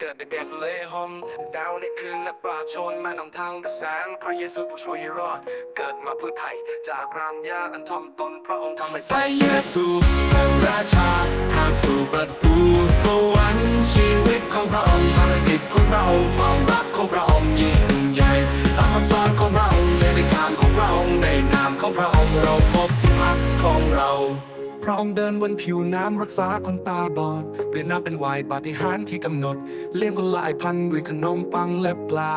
เกิดเป็นเด็กเลยหอมดาวในคืนและปราชนมานำทางด้วยแสงพระเยซูผู้ช่วยให้รอด เกิดมาเพื่อไทย จากรางยากอันทอมตนพระองค์ทำให้พระเยซูพระราชา ทางสู่ประตูสวรรค์ชีวิตของพระองค์ภารกิจของพระองค์ความรักของพระองค์ยิ่งใหญ่ตามคำสอนของพระองค์ในในทางของพระองค์ในนามของพระองค์เราพบที่พักของเรา ระองค์เดินบนผิวน้ำรักษาคนตาบอดเปลี่ยนน้ำเป็นไวน์ปาฏิหาริย์ที่กำหนด เลี้ยงคนหลายพันด้วยขนมปังและปลา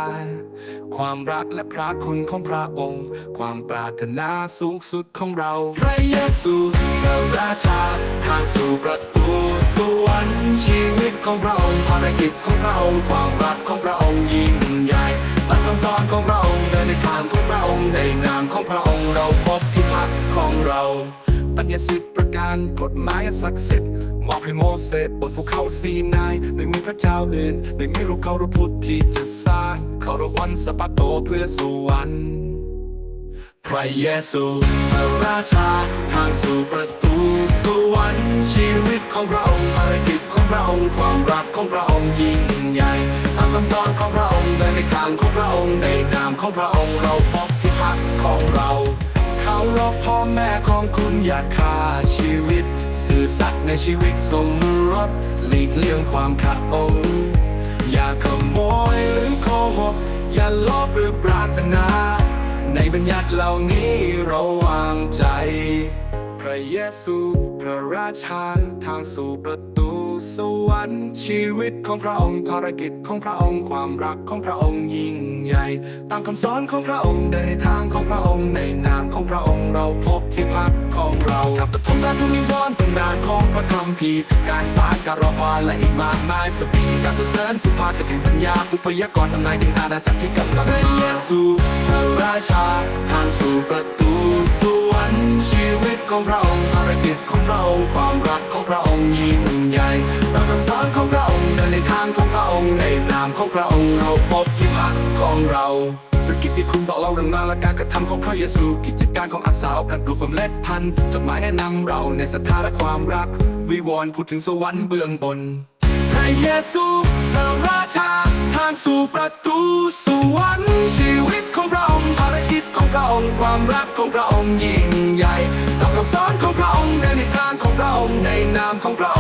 ความรักและพระคุณของพระองค์ ความปรารถนาสูงสุดของเรา พระเยซูพระราชา ทางสู่ประตูสวรรค์ชีวิตของพระองค์ภารกิจของพระองค์ความรักของพระองค์ยิ่งใหญ่ตามคำสอนของพระองค์เดินในทางของพระองค์ในนามของพระองค์เราพบที่พักของเรา ญาสิทธิประการกฎหมายศักดิ์สิทธิ์มอบให้โมเสสบนภูเขาซีนายไม่มีพระเจ้าอื่นไม่มีรูปเขารูปพุทธที่จะสร้างเขารพวันสปาโตเพื่อสวรรค์พระเยซูพระราชาทางสู่ประตูสวรรค์ชีวิตของพระองค์ภารกิจของพระองค์ความรักของพระองค์ยิ่งใหญ่ตามคำสอนของพระองค์เดินในทางของพระองค์ในนามของพระองค์เราพบที่พักของเรา เขารบพ่อแม่ของคุณอย่าฆ่าชีวิต สื่อสัตย์ในชีวิตสมรสหลีกเลี่ยงความขัดองค์อย่าขโมยหรือโกหกอย่าลบหรือปรารถนา ในบัญญัติเหล่านี้ราวางใจ พระเยซูพระราชาทางสู่ประตู สวรรค์ชีวิตของพระองค์ภารกิจของพระองค์ความรักของพระองค์ยิ่งใหญ่ ตามคำสอนของพระองค์เดินในทางของพระองค์ในนามของพระองค์เราพบที่พักของเรากับปฐมราชทุนิวรณ์ตำนานของพระคัมภีการสารการรอคอยและอีกมากมายสปีการสรรเสริญสุภาษิตแห่งปัญญาอุปยากรทำนายถึงอาณาจักรที่กำลังพระเยซูพระราชาทางสู่ประตูสวรรค์ชีวิตของพระองค์ภารกิจของพระองค์ความรักของพระองค์ยิ่ง หญ่ตาคำสอนของพระองค์เดินในทางของพระองค์ในนามของพระองค์เราพบที่พักของเราธุรกิจที่คุณบอกเล่าเรื่องราวและการกระทำของพระเยซู กิจการของอักษาวการปลูกเมล็ดพันธุ์จดหมายแนะนำเราในศรัทธาและความรัก วิวรณ์พูดถึงสวรรค์เบื้องบนพระเยซูพระราชาทางสู่ประตูสวรรค์ชีวิตของพระองค์ภารกิจของพระองค์ความรักของพระองค์ยิ่งใหญ่ตามคำสอนของพระองค์ในนิทานของพระองค์ในนามของพระองค์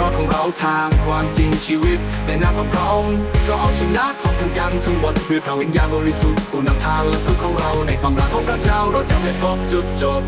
รอดของเราทางความจริงชีวิตในนามของพระองค์เราเอาชนะของทั้งยังทั้งหมดด้วยพระวิญญาณบริสุทธิ์ผู้นำทางและพึ่งของเราในความรักของพระเจ้าเราจะไม่พบจุดจบ